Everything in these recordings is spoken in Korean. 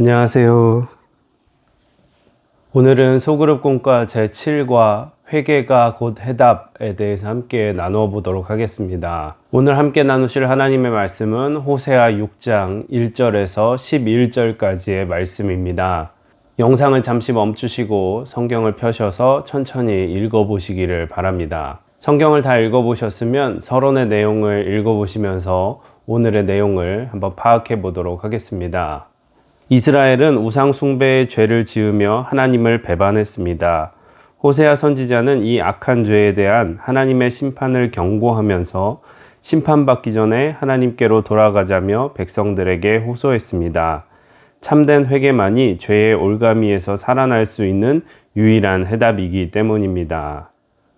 안녕하세요. 오늘은 소그룹 공과 제7과 회개가 곧 해답에 대해서 함께 나누어 보도록 하겠습니다. 오늘 함께 나누실 하나님의 말씀은 호세아 6장 1절에서 11절까지의 말씀입니다. 영상을 잠시 멈추시고 성경을 펴셔서 천천히 읽어보시기를 바랍니다. 성경을 다 읽어보셨으면 서론의 내용을 읽어보시면서 오늘의 내용을 한번 파악해 보도록 하겠습니다. 이스라엘은 우상숭배의 죄를 지으며 하나님을 배반했습니다. 호세아 선지자는 이 악한 죄에 대한 하나님의 심판을 경고하면서 심판받기 전에 하나님께로 돌아가자며 백성들에게 호소했습니다. 참된 회개만이 죄의 올가미에서 살아날 수 있는 유일한 해답이기 때문입니다.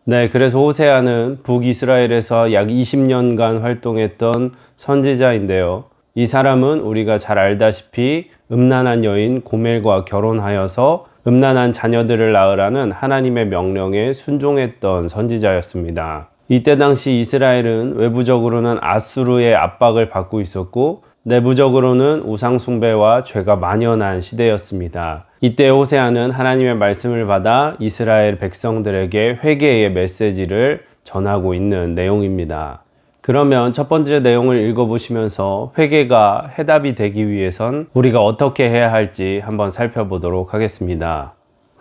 네, 그래서 호세아는 북이스라엘에서 약 20년간 활동했던 선지자인데요. 이 사람은 우리가 잘 알다시피 음란한 여인 고멜과 결혼하여서 음란한 자녀들을 낳으라는 하나님의 명령에 순종했던 선지자였습니다. 이때 당시 이스라엘은 외부적으로는 아수르의 압박을 받고 있었고 내부적으로는 우상숭배와 죄가 만연한 시대였습니다. 이때 호세아는 하나님의 말씀을 받아 이스라엘 백성들에게 회개의 메시지를 전하고 있는 내용입니다. 그러면 첫 번째 내용을 읽어보시면서 회개가 해답이 되기 위해선 우리가 어떻게 해야 할지 한번 살펴보도록 하겠습니다.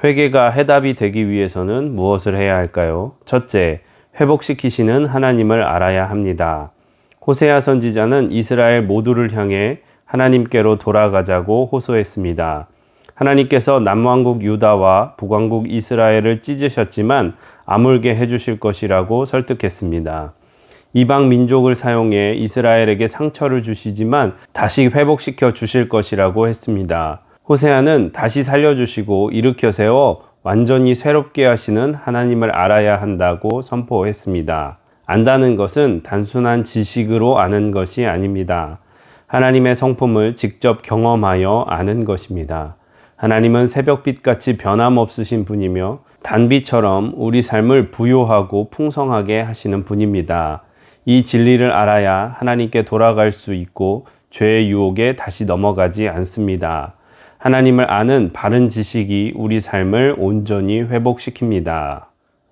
회개가 해답이 되기 위해서는 무엇을 해야 할까요? 첫째, 회복시키시는 하나님을 알아야 합니다. 호세아 선지자는 이스라엘 모두를 향해 하나님께로 돌아가자고 호소했습니다. 하나님께서 남왕국 유다와 북왕국 이스라엘을 찢으셨지만 아물게 해주실 것이라고 설득했습니다. 이방 민족을 사용해 이스라엘에게 상처를 주시지만 다시 회복시켜 주실 것이라고 했습니다. 호세아는 다시 살려주시고 일으켜 세워 완전히 새롭게 하시는 하나님을 알아야 한다고 선포했습니다. 안다는 것은 단순한 지식으로 아는 것이 아닙니다. 하나님의 성품을 직접 경험하여 아는 것입니다. 하나님은 새벽빛 같이 변함없으신 분이며 단비처럼 우리 삶을 부요하고 풍성하게 하시는 분입니다. 이 진리를 알아야 하나님께 돌아갈 수 있고 죄의 유혹에 다시 넘어가지 않습니다. 하나님을 아는 바른 지식이 우리 삶을 온전히 회복시킵니다.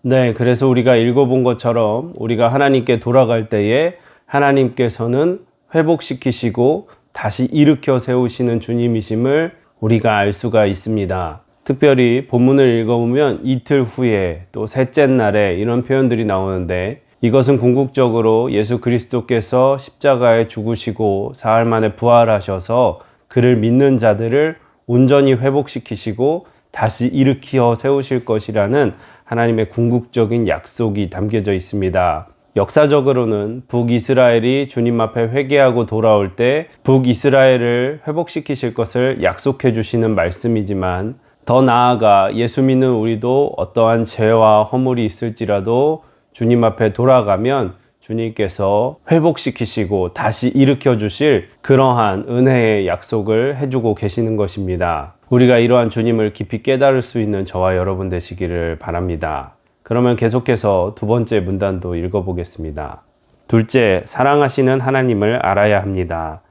네, 그래서 우리가 읽어본 것처럼 우리가 하나님께 돌아갈 때에 하나님께서는 회복시키시고 다시 일으켜 세우시는 주님이심을 우리가 알 수가 있습니다. 특별히 본문을 읽어보면 이틀 후에 또 셋째 날에 이런 표현들이 나오는데 이것은 궁극적으로 예수 그리스도께서 십자가에 죽으시고 사흘 만에 부활하셔서 그를 믿는 자들을 온전히 회복시키시고 다시 일으키어 세우실 것이라는 하나님의 궁극적인 약속이 담겨져 있습니다. 역사적으로는 북이스라엘이 주님 앞에 회개하고 돌아올 때 북이스라엘을 회복시키실 것을 약속해 주시는 말씀이지만 더 나아가 예수 믿는 우리도 어떠한 죄와 허물이 있을지라도 주님 앞에 돌아가면 주님께서 회복시키시고 다시 일으켜 주실 그러한 은혜의 약속을 해주고 계시는 것입니다. 우리가 이러한 주님을 깊이 깨달을 수 있는 저와 여러분 되시기를 바랍니다. 그러면 계속해서 두 번째 문단도 읽어보겠습니다. 둘째, 사랑하시는 하나님을 알아야 합니다.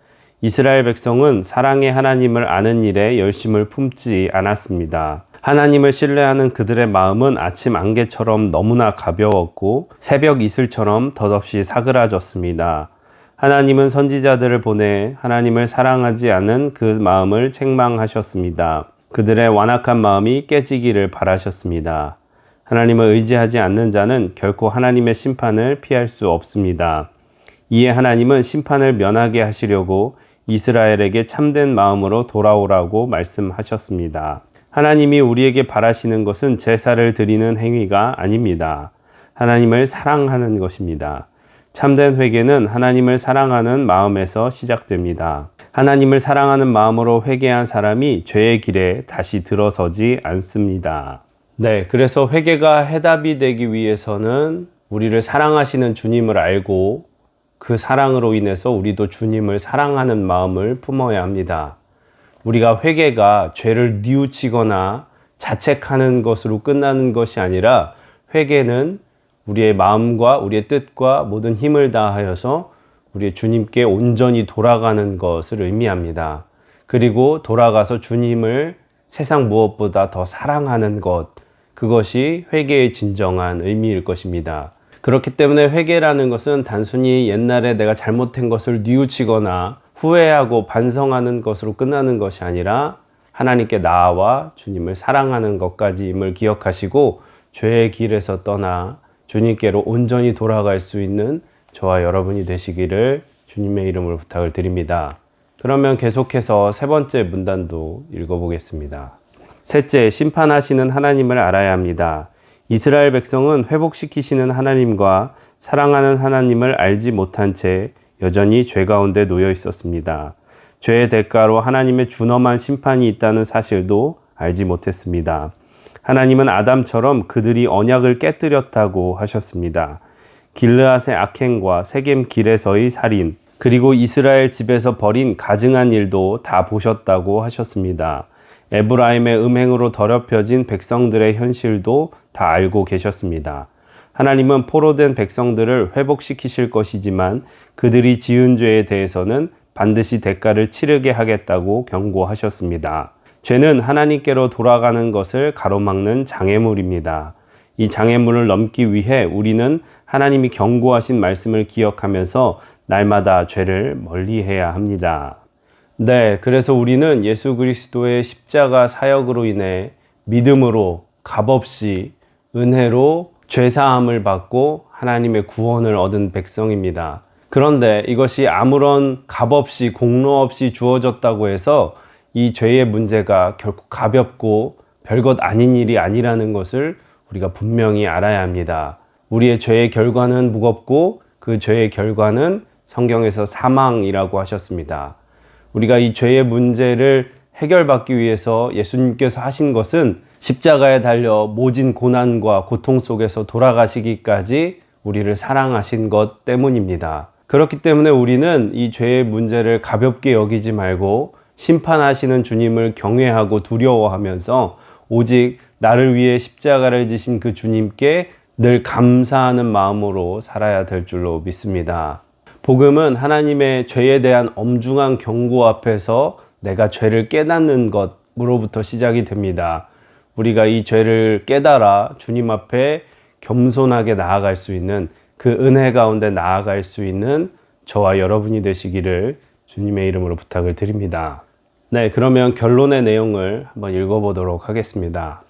이스라엘 백성은 사랑의 하나님을 아는 일에 열심을 품지 않았습니다. 하나님을 신뢰하는 그들의 마음은 아침 안개처럼 너무나 가벼웠고 새벽 이슬처럼 덧없이 사그라졌습니다. 하나님은 선지자들을 보내 하나님을 사랑하지 않은 그 마음을 책망하셨습니다. 그들의 완악한 마음이 깨지기를 바라셨습니다. 하나님을 의지하지 않는 자는 결코 하나님의 심판을 피할 수 없습니다. 이에 하나님은 심판을 면하게 하시려고 이스라엘에게 참된 마음으로 돌아오라고 말씀하셨습니다. 하나님이 우리에게 바라시는 것은 제사를 드리는 행위가 아닙니다. 하나님을 사랑하는 것입니다. 참된 회개는 하나님을 사랑하는 마음에서 시작됩니다. 하나님을 사랑하는 마음으로 회개한 사람이 죄의 길에 다시 들어서지 않습니다. 네, 그래서 회개가 해답이 되기 위해서는 우리를 사랑하시는 주님을 알고 그 사랑으로 인해서 우리도 주님을 사랑하는 마음을 품어야 합니다. 우리가 회개가 죄를 뉘우치거나 자책하는 것으로 끝나는 것이 아니라 회개는 우리의 마음과 우리의 뜻과 모든 힘을 다하여서 우리의 주님께 온전히 돌아가는 것을 의미합니다. 그리고 돌아가서 주님을 세상 무엇보다 더 사랑하는 것, 그것이 회개의 진정한 의미일 것입니다. 그렇기 때문에 회개라는 것은 단순히 옛날에 내가 잘못한 것을 뉘우치거나 후회하고 반성하는 것으로 끝나는 것이 아니라 하나님께 나아와 주님을 사랑하는 것까지임을 기억하시고 죄의 길에서 떠나 주님께로 온전히 돌아갈 수 있는 저와 여러분이 되시기를 주님의 이름으로 부탁을 드립니다. 그러면 계속해서 세 번째 문단도 읽어보겠습니다. 셋째, 심판하시는 하나님을 알아야 합니다. 이스라엘 백성은 회복시키시는 하나님과 사랑하는 하나님을 알지 못한 채 여전히 죄 가운데 놓여 있었습니다. 죄의 대가로 하나님의 준엄한 심판이 있다는 사실도 알지 못했습니다. 하나님은 아담처럼 그들이 언약을 깨뜨렸다고 하셨습니다. 길르앗의 악행과 세겜 길에서의 살인, 그리고 이스라엘 집에서 벌인 가증한 일도 다 보셨다고 하셨습니다. 에브라임의 음행으로 더럽혀진 백성들의 현실도 다 알고 계셨습니다. 하나님은 포로된 백성들을 회복시키실 것이지만 그들이 지은 죄에 대해서는 반드시 대가를 치르게 하겠다고 경고하셨습니다. 죄는 하나님께로 돌아가는 것을 가로막는 장애물입니다. 이 장애물을 넘기 위해 우리는 하나님이 경고하신 말씀을 기억하면서 날마다 죄를 멀리 해야 합니다. 네, 그래서 우리는 예수 그리스도의 십자가 사역으로 인해 믿음으로 값없이 은혜로 죄사함을 받고 하나님의 구원을 얻은 백성입니다. 그런데 이것이 아무런 값 없이 공로 없이 주어졌다고 해서 이 죄의 문제가 결코 가볍고 별것 아닌 일이 아니라는 것을 우리가 분명히 알아야 합니다. 우리의 죄의 결과는 무겁고 그 죄의 결과는 성경에서 사망이라고 하셨습니다. 우리가 이 죄의 문제를 해결받기 위해서 예수님께서 하신 것은 십자가에 달려 모진 고난과 고통 속에서 돌아가시기까지 우리를 사랑하신 것 때문입니다. 그렇기 때문에 우리는 이 죄의 문제를 가볍게 여기지 말고 심판하시는 주님을 경외하고 두려워하면서 오직 나를 위해 십자가를 지신 그 주님께 늘 감사하는 마음으로 살아야 될 줄로 믿습니다. 복음은 하나님의 죄에 대한 엄중한 경고 앞에서 내가 죄를 깨닫는 것으로부터 시작이 됩니다. 우리가 이 죄를 깨달아 주님 앞에 겸손하게 나아갈 수 있는 그 은혜 가운데 나아갈 수 있는 저와 여러분이 되시기를 주님의 이름으로 부탁을 드립니다. 네, 그러면 결론의 내용을 한번 읽어보도록 하겠습니다.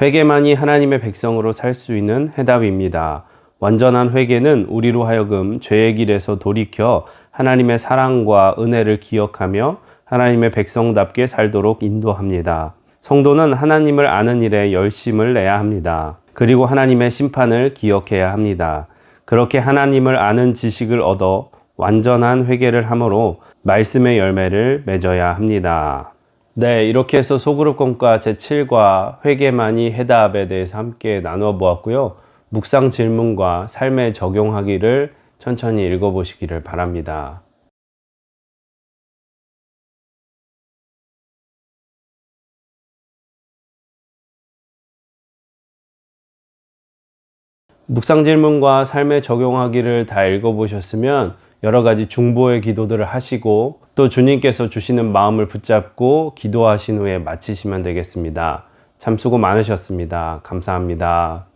회개만이 하나님의 백성으로 살 수 있는 해답입니다. 완전한 회개는 우리로 하여금 죄의 길에서 돌이켜 하나님의 사랑과 은혜를 기억하며 하나님의 백성답게 살도록 인도합니다. 성도는 하나님을 아는 일에 열심을 내야 합니다. 그리고 하나님의 심판을 기억해야 합니다. 그렇게 하나님을 아는 지식을 얻어 완전한 회개를 함으로 말씀의 열매를 맺어야 합니다. 네, 이렇게 해서 소그룹 공과 제7과 회개만이 해답에 대해서 함께 나누어 보았고요. 묵상 질문과 삶에 적용하기를 천천히 읽어보시기를 바랍니다. 묵상 질문과 삶에 적용하기를 다 읽어보셨으면 여러 가지 중보의 기도들을 하시고 또 주님께서 주시는 마음을 붙잡고 기도하신 후에 마치시면 되겠습니다. 참 수고 많으셨습니다. 감사합니다.